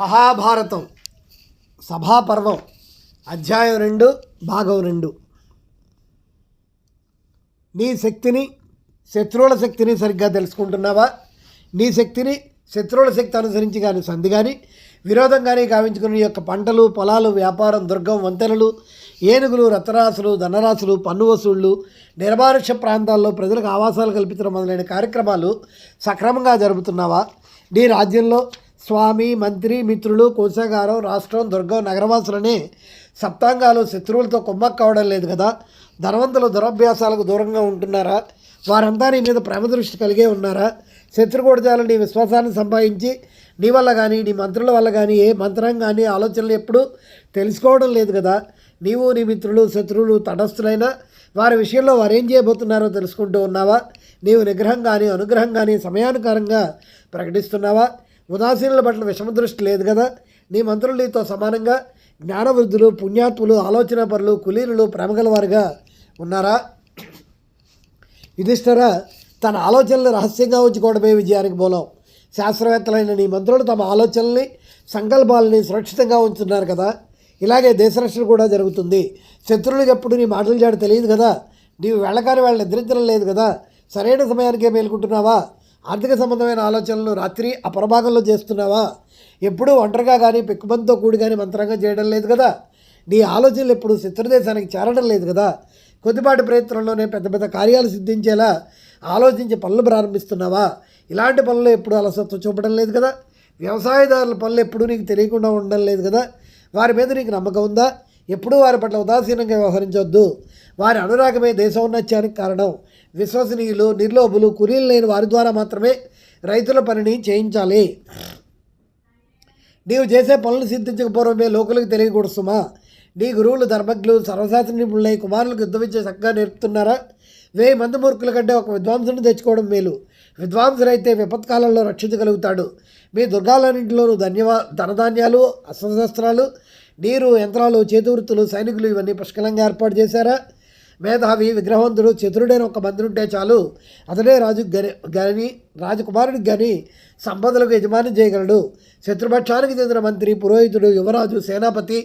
మహాభారతం సభాపర్వం అధ్యాయం రెండు భాగం రెండు. నీ శక్తిని శత్రువుల శక్తిని సరిగ్గా తెలుసుకుంటున్నావా? నీ శక్తిని శత్రువుల శక్తి అనుసరించి కానీ సంధి కానీ విరోధం కానీ గావించుకుని యొక్క పంటలు పొలాలు వ్యాపారం దుర్గం వంతెనలు ఏనుగులు రతరాసులు ధనరాశులు పన్ను వసూళ్ళు నిర్మానుష్య ప్రాంతాల్లో ప్రజలకు ఆవాసాలు కల్పించడం మొదలైన కార్యక్రమాలు సక్రమంగా జరుపుతున్నావా? నీ రాజ్యంలో స్వామి మంత్రి మిత్రులు కోశాగారం రాష్ట్రం దుర్గం నగరవాసులని సప్తాంగాలు శత్రువులతో కుమ్మక్క కావడం లేదు కదా. ధనవంతులు దురభ్యాసాలకు దూరంగా ఉంటున్నారా? వారంతా నీ మీద ప్రేమ దృష్టి కలిగే ఉన్నారా? శత్రుకూడజాలు నీ విశ్వాసాన్ని సంపాదించి నీ వల్ల కానీ నీ మంత్రుల వల్ల కానీ ఏ మంత్రం కానీ ఆలోచనలు ఎప్పుడూ తెలుసుకోవడం లేదు కదా. నీవు నీ మిత్రులు శత్రువులు తటస్థులైనా వారి విషయంలో వారు ఏం చేయబోతున్నారో తెలుసుకుంటూ ఉన్నావా? నీవు నిగ్రహం కానీ అనుగ్రహం కానీ సమయానుకారంగా ప్రకటిస్తున్నావా? ఉదాసీనుల పట్ల విషమదృష్టి లేదు కదా? నీ మంత్రులు నీతో సమానంగా జ్ఞానవృద్ధులు పుణ్యాత్ములు ఆలోచనాపరులు కులీనులు ప్రేమగల వారుగా ఉన్నారా? యుధిష్ఠర తన ఆలోచనలు రహస్యంగా ఉంచుకోవడమే విజయానికి మూలం. శాస్త్రవేత్తలైన నీ మంత్రులు తమ ఆలోచనల్ని సంకల్పాలని సురక్షితంగా ఉంచుతున్నారు కదా? ఇలాగే దేశరక్షణ కూడా జరుగుతుంది. శత్రువులు ఎప్పుడు నీ మాటలు జాడ తెలియదు కదా? నీవు వెళ్ళకాని వాళ్ళని నిద్రించడం లేదు కదా? సరైన సమయానికే మేలుకుంటున్నావా? ఆర్థిక సంబంధమైన ఆలోచనలు రాత్రి అపరభాగంలో చేస్తున్నావా? ఎప్పుడూ ఒంటరిగా కానీ పెక్కుబంతో కూడి కానీ మంత్రంగా చేయడం లేదు కదా. నీ ఆలోచనలు ఎప్పుడు శత్రుదేశానికి చేరడం లేదు కదా. కొద్దిపాటి ప్రయత్నంలోనే పెద్ద పెద్ద కార్యాలు సిద్ధించేలా ఆలోచించి పనులు ప్రారంభిస్తున్నావా? ఇలాంటి పనులు ఎప్పుడు అలసత్వం చూపడం లేదు కదా. వ్యవసాయదారుల పనులు ఎప్పుడూ నీకు తెలియకుండా ఉండడం లేదు కదా. వారి మీద నీకు నమ్మకం ఉందా? ఎప్పుడూ వారి పట్ల ఉదాసీనంగా వ్యవహరించవద్దు వారి అనురాగమే దేశోన్నత్యానికి కారణం. విశ్వసనీయులు నిర్లోభులు కులీలు లేని వారి ద్వారా మాత్రమే రైతుల పనిని చేయించాలి. నీవు చేసే పనులు సిద్ధించకపోవడమే లోకులకు తెలియకూడదు సుమా. నీ గురువులు ధర్మజ్ఞులు సర్వశాస్త్ర నిపుణులై కుమారులకు యుద్ధం ఇచ్చే చక్కగా నేర్పుతున్నారా? వెయ్యి మంది మూర్ఖుల కంటే ఒక విద్వాంసుని తెచ్చుకోవడం మేలు. విద్వాంసుడైతే విపత్కాలంలో రక్షించగలుగుతాడు. మీ దుర్గాలన్నింటిలోనూ ధన్యవా ధనధాన్యాలు అస్త్రశస్త్రాలు నీరు యంత్రాలు చేతివృత్తులు సైనికులు ఇవన్నీ పుష్కలంగా ఏర్పాటు చేశారా? మేధావి విగ్రహవంతుడు చతురుడైన ఒక మంత్రి ఉంటే చాలు అతడే రాజు గని గని రాజకుమారుడికి గని సంపదలకు యజమాని చేయగలడు. శత్రుపక్షానికి చెందిన మంత్రి పురోహితుడు యువరాజు సేనాపతి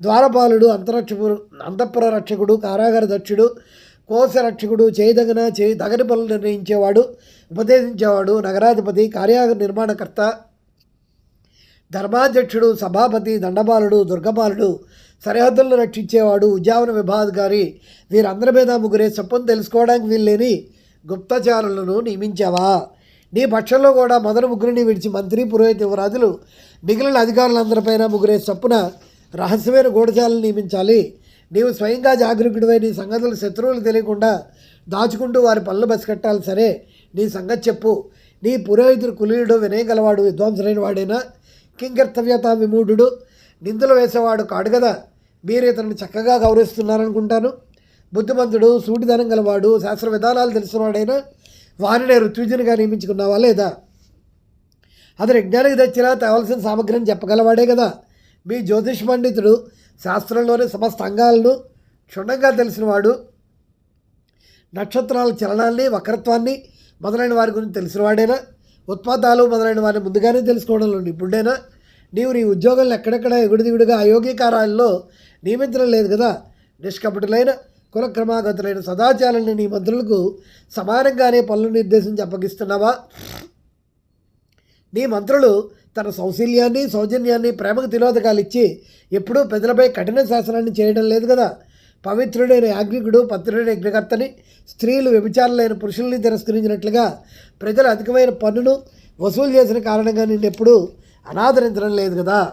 ద్వారపాలుడు అంతరక్షకు అంతఃపుర రక్షకుడు కారాగార దక్షుడు కోశ రక్షకుడు చేయదగిన చేయి దగని పనులు నిర్ణయించేవాడు ఉపదేశించేవాడు నగరాధిపతి కార్యాగర నిర్మాణకర్త ధర్మాధ్యక్షుడు సభాపతి దండపాలుడు దుర్గపాలుడు సరిహద్దులను రక్షించేవాడు ఉద్యావన విభాగారి వీరందరి మీద ముగ్గురే సొప్పును తెలుసుకోవడానికి వీల్లేని గుప్తచారులను నియమించావా? నీ పక్షంలో కూడా మొదటి ముగ్గురిని విడిచి మంత్రి పురోహిత యువరాజులు మిగిలిన అధికారులందరిపైన ముగ్గురే చొప్పున రహస్యమైన గూఢచాలను నియమించాలి. నీవు స్వయంగా జాగరూకుడివై నీ సంగతులు శత్రువులు తెలియకుండా దాచుకుంటూ వారి పనులు బసికట్టాలి. సరే నీ సంగతి చెప్పు. నీ పురోహితుడు కులీయుడు వినయగలవాడు విద్వాంసులైన వాడైనా కింకర్తవ్యత విమూఢుడు నిందలు వేసేవాడు కాడు కదా. మీరు ఇతన్ని చక్కగా గౌరవిస్తున్నారనుకుంటాను. బుద్ధిమంతుడు సూటిదనం గలవాడు శాస్త్ర విధానాలు తెలిసినవాడైనా వారినే ఋత్విజునిగా నియమించుకున్నావా లేదా? అతను యజ్ఞానికి తెచ్చినా తేవలసిన సామగ్రిని చెప్పగలవాడే కదా. మీ జ్యోతిష్ పండితుడు శాస్త్రంలోని సమస్త అంగాలను క్షుణ్ణంగా తెలిసినవాడు. నక్షత్రాల చలనాన్ని వక్రత్వాన్ని మొదలైన వారి గురించి తెలిసినవాడేనా ఉత్పాదాలు మొదలైన వారిని ముందుగానే తెలుసుకోవడంలో నిపుణుడేనా నీవు నీ ఉద్యోగాలను ఎక్కడెక్కడ ఎగుడిదిగుడిగా అయోగ్యకారాల్లో నియమించడం లేదు కదా? నిష్కపటులైన కులక్రమాగతులైన సదాచారాన్ని నీ మంత్రులకు సమానంగానే పనులు నిర్దేశించి అప్పగిస్తున్నావా? నీ మంత్రులు తన సౌశల్యాన్ని సౌజన్యాన్ని ప్రేమకు తిలోదకాలు ఇచ్చి ఎప్పుడూ ప్రజలపై కఠిన శాసనాన్ని చేయడం లేదు కదా? పవిత్రుడైన యాజ్ఞికుడు పత్రుడైన యజ్ఞకర్తని స్త్రీలు వ్యభిచారులైన పురుషుల్ని తిరస్కరించినట్లుగా ప్రజలు అధికమైన పన్నును వసూలు చేసిన కారణంగా నిన్నెప్పుడు అనాదరించడం లేదు కదా.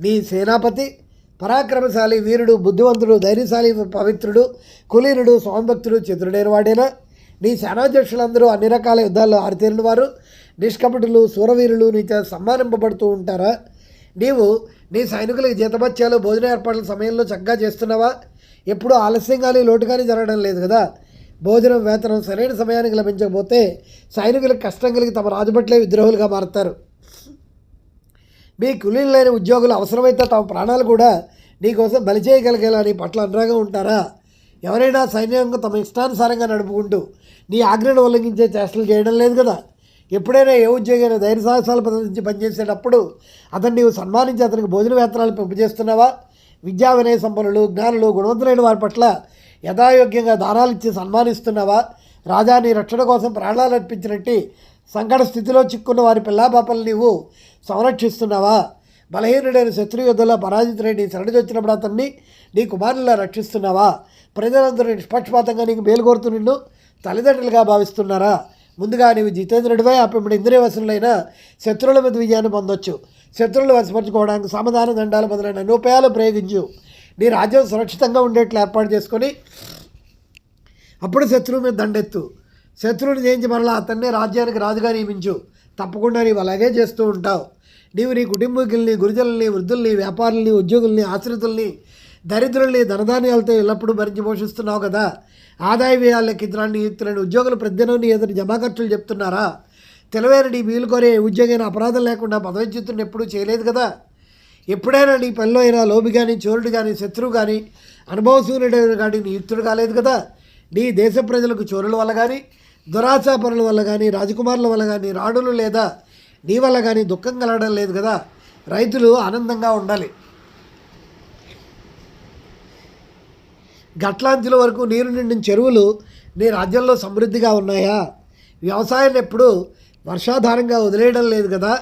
నీ సేనాపతి పరాక్రమశాలి వీరుడు బుద్ధివంతుడు ధైర్యశాలి పవిత్రుడు కులీనుడు స్వామిభక్తుడు చతురుడైన వాడేనా? నీ సేనాధ్యక్షులందరూ అన్ని రకాల యుద్ధాల్లో ఆరితేరిన వారు నిష్కపటులు సూరవీరులు నీతో సమ్మానింపబడుతూ ఉంటారా? నీవు నీ సైనికులకు జీతభత్యాలు భోజన ఏర్పాట్ల సమయంలో చక్కగా చేస్తున్నావా? ఎప్పుడూ ఆలస్యం కానీ లోటు కానీ జరగడం లేదు కదా. భోజనం వేతనం సరైన సమయానికి లభించకపోతే సైనికులకు కష్టం కలిగి తమ రాజుపట్లే విద్రోహులుగా మారుతారు. మీ కులీలు లేని ఉద్యోగులు అవసరమైతే తమ ప్రాణాలు కూడా నీకోసం బలి చేయగలిగేలా నీ పట్ల అనురాగం ఉంటారా? ఎవరైనా సైన్యంగా తమ ఇష్టానుసారంగా నడుపుకుంటూ నీ ఆజ్ఞను ఉల్లంఘించే చేష్టలు చేయడం లేదు కదా? ఎప్పుడైనా ఏ ఉద్యోగైనా ధైర్య సాహసాలు ప్రదర్శించి పనిచేసేటప్పుడు అతన్ని నీవు సన్మానించి అతనికి భోజన వేతనాలు పంపజేస్తున్నావా? విద్యా వినయ సంపన్నులు జ్ఞానులు గుణవంతులైన వారి పట్ల యథాయోగ్యంగా దానాలు ఇచ్చి సన్మానిస్తున్నావా? రాజా నీ రక్షణ కోసం ప్రాణాలు అర్పించినట్టు సంకట స్థితిలో చిక్కున్న వారి పిల్లాపాపలు నీవు సంరక్షిస్తున్నావా? బలహీనుడైన శత్రు యుద్ధంలో పరాజితుడై నీ వచ్చినప్పుడు అతన్ని నీ కుమారులా రక్షిస్తున్నావా? ప్రజలందరూ నిష్పక్షపాతంగా నీకు మేలుకోరుతూ నిన్ను తల్లిదండ్రులుగా భావిస్తున్నారా? ముందుగా నీవు జితేంద్రుడిపై అప్పుడు ఇంద్రియవశులైన శత్రువుల మీద విజయాన్ని పొందొచ్చు. శత్రువులు వశపరచుకోవడానికి సమాధాన దండాలు మొదలైన అనుపాయాలు ప్రయోగించు. నీ రాజ్యం సురక్షితంగా ఉండేట్లు ఏర్పాటు చేసుకొని అప్పుడు శత్రువు మీద దండెత్తు. శత్రువుని జయించి మరలా అతన్నే రాజ్యానికి రాజుగా నియమించు తప్పకుండా నీవు అలాగే చేస్తూ ఉంటావు. నీవు నీ కుటుంబీకుల్ని గురుజనుల్ని వృద్ధుల్ని వ్యాపారుల్ని ఉద్యోగుల్ని ఆశ్రితుల్ని దరిద్రుల్ని ధనధాన్యాలతో ఎల్లప్పుడూ భరించి పోషిస్తున్నావు కదా. ఆదాయ వ్యయాలు లెక్కించడానికి యుక్తులని ఉద్యోగులు ప్రతిదినం నీ ఎదురు జమా ఖర్చులు చెప్తున్నారా? తెలివైన నీ వీలు కోరే ఉద్యోగైన అపరాధం లేకుండా పదవిచ్యుతుని ఎప్పుడూ చేయలేదు కదా. ఎప్పుడైనా నీ పనిలో అయినా లోబి కానీ చోరుడు కానీ శత్రువు కానీ అనుభవశూన్యుడు కానీ నీ యుక్తుడు కాలేదు కదా. నీ దేశ ప్రజలకు చోరుల వల్ల కానీ దురాచాపరుల వల్ల కానీ రాజకుమారుల వల్ల కానీ రాణులు లేదా నీ వల్ల కానీ దుఃఖం కలగడం లేదు కదా. రైతులు ఆనందంగా ఉండాలి. గట్లాంచుల వరకు నీరు నిండిన చెరువులు నీ రాజ్యంలో సమృద్ధిగా ఉన్నాయా? వ్యవసాయాన్ని ఎప్పుడు వర్షాధారంగా వదిలేయడం లేదు కదా.